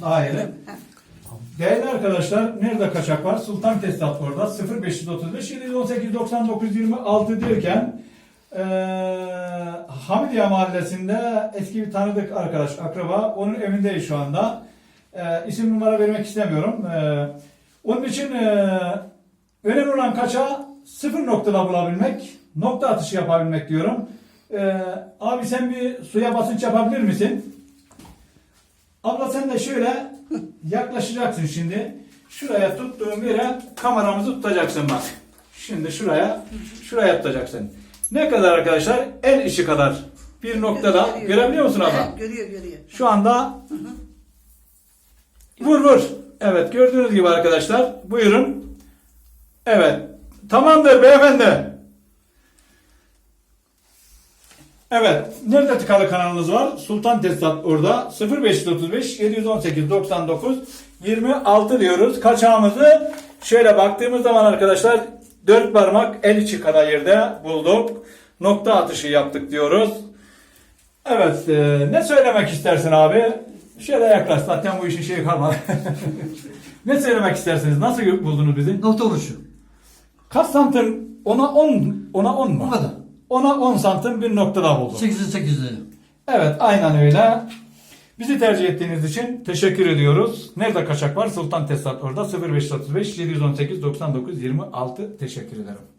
daire. Değerli arkadaşlar nerede kaçak var? Sultan Tesisat orada 0535 718 99 26 derken eee Hamidiye Mahallesi'nde eski bir tanıdık arkadaş akraba onun evindeyiz şu anda. Eee isim numara vermek istemiyorum. Eee, onun için eee önemli olan kaçağı sıfır noktada bulabilmek, nokta atışı yapabilmek diyorum. Eee, abi sen bir suya basınç yapabilir misin? Abla sen de şöyle yaklaşacaksın şimdi. Şuraya tuttuğum yere kameramızı tutacaksın bak. Şimdi şuraya, şuraya tutacaksın. Ne kadar arkadaşlar? El işi kadar. Bir noktada. Görüyor. Görebiliyor musun abla? Evet, görüyor görüyor. Şu anda vur vur. Evet gördüğünüz gibi arkadaşlar. Buyurun. Evet. Tamamdır beyefendi. Evet. Nerede tıkalı kanalımız var? Sultan Tesisat orada. 0535 718 99 26 diyoruz. Kaçağımızı şöyle baktığımız zaman arkadaşlar dört parmak el içi kadar yerde bulduk. Nokta atışı yaptık diyoruz. Evet, e, ne söylemek istersin abi? Şöyle yaklaş, zaten bu işin şeyi kalmadı. ne söylemek istersiniz? Nasıl buldunuz bizi? Nokta vuruşu. Kaç santim? Ona 10, ona 10 mu? Bu kadar. Ona 10 santim bir noktada bulduk. 8'e 8'e. Evet, aynen öyle. Bizi tercih ettiğiniz için teşekkür ediyoruz. Nerede kaçak var? Sultan Tesisat orada 0535 718 99 26 teşekkür ederim.